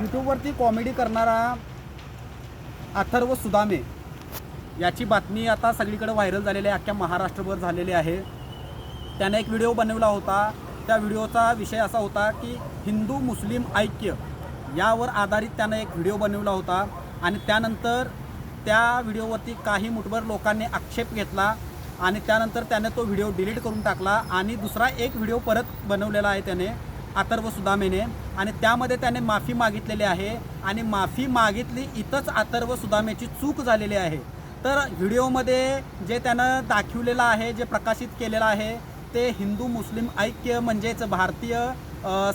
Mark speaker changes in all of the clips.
Speaker 1: यूट्यूबवरती कॉमेडी करणारा अथर्व सुदामे याची बातमी आता सगळीकडे व्हायरल झालेली आहे. अख्ख्या महाराष्ट्रभर झालेली आहे. त्याने एक व्हिडिओ बनवला होता. त्या व्हिडिओचा विषय असा होता की हिंदू मुस्लिम ऐक्य यावर आधारित त्यानं एक व्हिडिओ बनवला होता आणि त्यानंतर त्या व्हिडिओवरती काही मुठभर लोकांनी आक्षेप घेतला आणि त्यानंतर त्याने तो व्हिडिओ डिलीट करून टाकला आणि दुसरा एक व्हिडिओ परत बनवलेला आहे त्याने. अथर्व सुदामेने आणि त्यामध्ये त्याने माफी मागितलेली आहे. आणि माफी मागितली इथंच अथर्व सुदामेची चूक झालेली आहे. तर व्हिडिओमध्ये जे त्यानं दाखवलेलं आहे जे प्रकाशित केलेलं आहे ते हिंदू मुस्लिम ऐक्य म्हणजेच भारतीय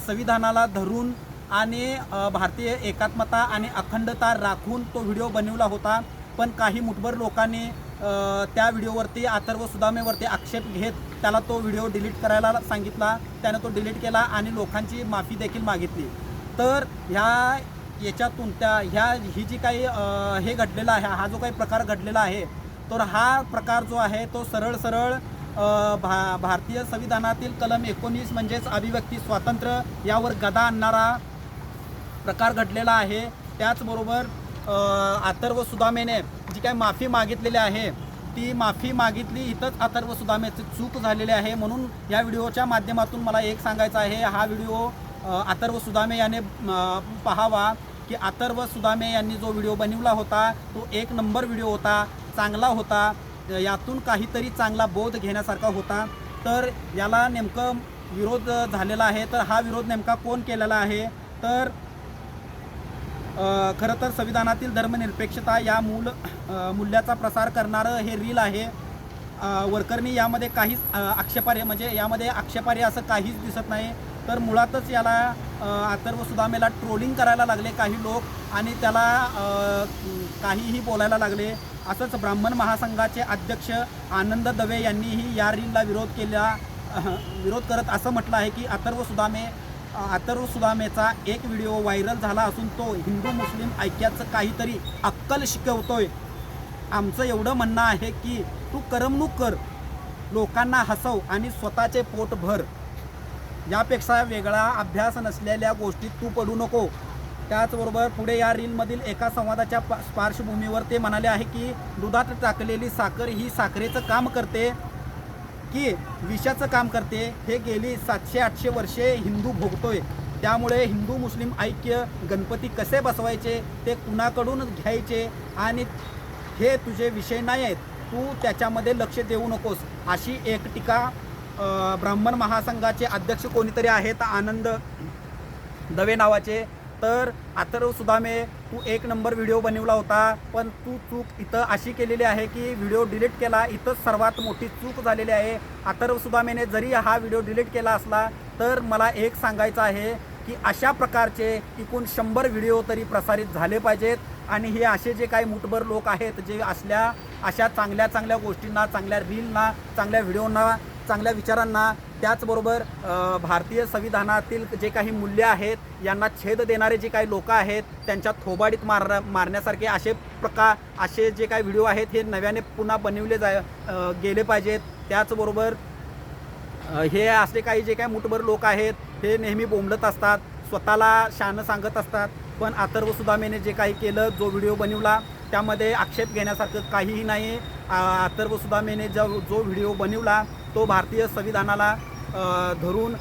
Speaker 1: संविधानाला धरून आणि भारतीय एकात्मता आणि अखंडता राखून तो व्हिडिओ बनवला होता. पण काही मुठभर लोकांनी त्या व्हिडिओवरती अथर्व सुदामेवरती आक्षेप घेत त्याला तो व्हिडिओ डिलीट करायला सांगितला. त्यानं तो डिलीट केला आणि लोकांची माफी देखील मागितली. तर ह्या याच्यातून त्या ह्या ही जी काही हे घडलेलं आहे हा जो काही प्रकार घडलेला आहे तर हा प्रकार जो आहे तो सरळ सरळ भा भारतीय संविधानातील कलम एकोणीस म्हणजेच अभिव्यक्ती स्वातंत्र्य यावर गदा आणणारा प्रकार घडलेला आहे. त्याचबरोबर अथर्व सुदामेने जी काय माफी मागितलेली आहे ती माफी मागितली इथंच अथर्व सुदामेची चूक झालेली आहे म्हणून या व्हिडिओच्या माध्यमातून मला एक सांगायचं आहे हा व्हिडिओ अथर्व सुदामे याने पहावा पाहावा की अथर्व सुदामे यांनी जो व्हिडिओ बनवला होता तो एक नंबर व्हिडिओ होता चांगला होता यातून काहीतरी चांगला बोध घेण्यासारखा होता. तर याला नेमकं विरोध झालेला आहे तर हा विरोध नेमका कोण केलेला आहे? तर खरं तर संविधानातील धर्मनिरपेक्षता या मूल मूल्याचा प्रसार करणारं हे रील आहे. वर्करनी वरकरणी यामध्ये काहीच अ, आक्षेपार्ह म्हणजे यामध्ये आक्षेपार्ह असं काहीच दिसत नाही. तर मुळातच याला अथर्व सुदामेला ट्रोलिंग करायला लागले काही लोक आणि त्याला काहीही बोलायला लागले. असंच ब्राह्मण महासंघाचे अध्यक्ष आनंद दवे यांनीही या रीलला विरोध केला विरोध करत असं म्हटलं आहे की अथर्व सुदामे अथर्व सुदामेचा एक व्हिडिओ व्हायरल झाला असून तो हिंदू मुस्लिम ऐक्याचं काहीतरी अक्कल शिकवतोय. आमचं एवढं म्हणणं आहे की तू करमणूक कर लोकांना हसव आणि स्वतःचे पोट भर. यापेक्षा वेगळा अभ्यास नसलेल्या गोष्टीत तू पडू नको. त्याचबरोबर पुढे या रीलमधील एका संवादाच्या पा- पार्श्वभूमीवर ते म्हणाले आहे की दुधात टाकलेली साखर ही साखरेचं काम करते. की विषाचं काम करते. हे गेली सातशे आठशे वर्षे हिंदू भोगतोय. त्यामुळे हिंदू मुस्लिम ऐक्य गणपती कसे बसवायचे ते कुणाकडून घ्यायचे आणि हे तुझे विषय नाही आहेत तू त्याच्यामध्ये लक्ष देऊ नकोस. अशी एक टीका ब्राह्मण महासंघाचे अध्यक्ष कोणीतरी आहेत आनंद दवे नावाचे. तर अथर्व सुदामे तू एक नंबर व्हिडिओ बनवला होता पण तू चूक इथं अशी केलेली आहे की व्हिडिओ डिलीट केला. इथंच सर्वात मोठी चूक झालेली आहे. अथर्व सुदामेने जरी हा व्हिडिओ डिलीट केला असला तर मला एक सांगायचं आहे की अशा प्रकारचे एकूण शंभर व्हिडिओ तरी प्रसारित झाले पाहिजेत. आणि हे असे जे काही मुठभर लोक आहेत जे असल्या अशा चांगल्या चांगल्या गोष्टींना चांगल्या रीलना चांगल्या व्हिडिओना चांगल्या विचारांना त्याचबरोबर भारतीय संविधानातील जे काही मूल्य आहेत यांना छेद देणारे जे काही लोक आहेत त्यांच्या थोबाडीत मार मारण्यासारखे असे प्रकार असे जे काही व्हिडिओ आहेत हे नव्याने पुन्हा बनवले जा गेले पाहिजेत. त्याचबरोबर हे असे काही जे काही मुठभर लोक आहेत हे नेहमी बोंबलत असतात स्वतःला शानं सांगत असतात. पण अथर्व सुदामेने जे काही केलं जो व्हिडिओ बनवला त्यामध्ये आक्षेप घेण्यासारखं काहीही नाही. अथर्व सुदामेने जो जो व्हिडिओ बनवला तो भारतीय संविधानाला धरून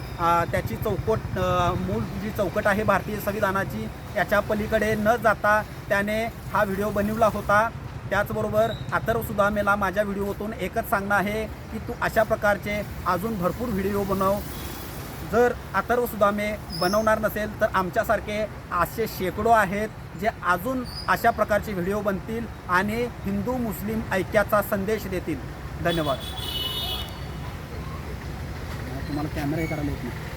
Speaker 1: त्याची चौकट मूळ जी चौकट आहे भारतीय संविधानाची याच्या पलीकडे न जाता त्याने हा व्हिडिओ बनवला होता. त्याचबरोबर अथर्व सुदामेला माझ्या व्हिडिओतून एकच सांगणं आहे की तू अशा प्रकारचे अजून भरपूर व्हिडिओ बनव. जर अथर्व सुदामे बनवणार नसेल तर आमच्यासारखे असे शेकडो आहेत जे अजून अशा प्रकारचे व्हिडिओ बनतील आणि हिंदू मुस्लिम ऐक्याचा संदेश देतील. धन्यवाद. तुम्हाला कॅमेरा हे करायला येत नाही